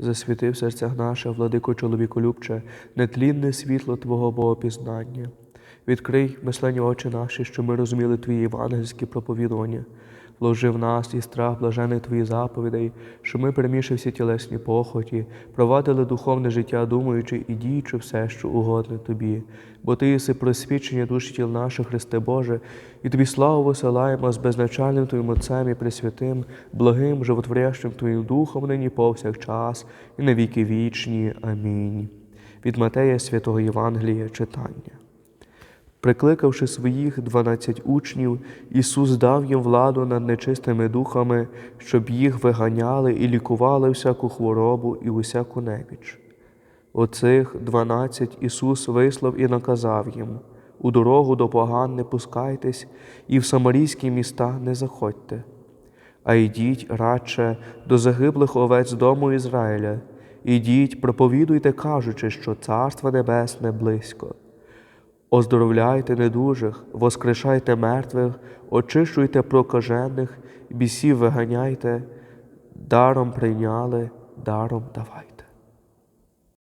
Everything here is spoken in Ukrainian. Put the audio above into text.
Засвіти в серцях наше, владико чоловіколюбче, нетлінне світло Твого Богопізнання. Відкрий мислення очі наші, що ми розуміли Твої євангельські проповідування. Вложи в нас і страх блажених Твоїх заповідей, що ми, переміши всі тілесні похоті, провадили духовне життя, думаючи і діючи все, що угодне Тобі. Бо Ти єси просвічення душі тіл наших, Христе Боже, і Тобі славу висилаємо з безначальним Твоїм Отцем і Пресвятим, благим, животворящим Твоїм Духом нині повсякчас і на віки вічні. Амінь. Від Матея Святого Євангелія читання. Прикликавши своїх дванадцять учнів, Ісус дав їм владу над нечистими духами, щоб їх виганяли і лікували всяку хворобу і усяку неміч. Оцих дванадцять Ісус вислав і наказав їм у дорогу до поган не пускайтесь, і в самарійські міста не заходьте, а йдіть радше до загиблих овець дому Ізраїля, ідіть, проповідуйте, кажучи, що Царство Небесне близько. Оздоровляйте недужих, воскрешайте мертвих, очищуйте прокажених, бісів виганяйте, даром прийняли, даром давайте.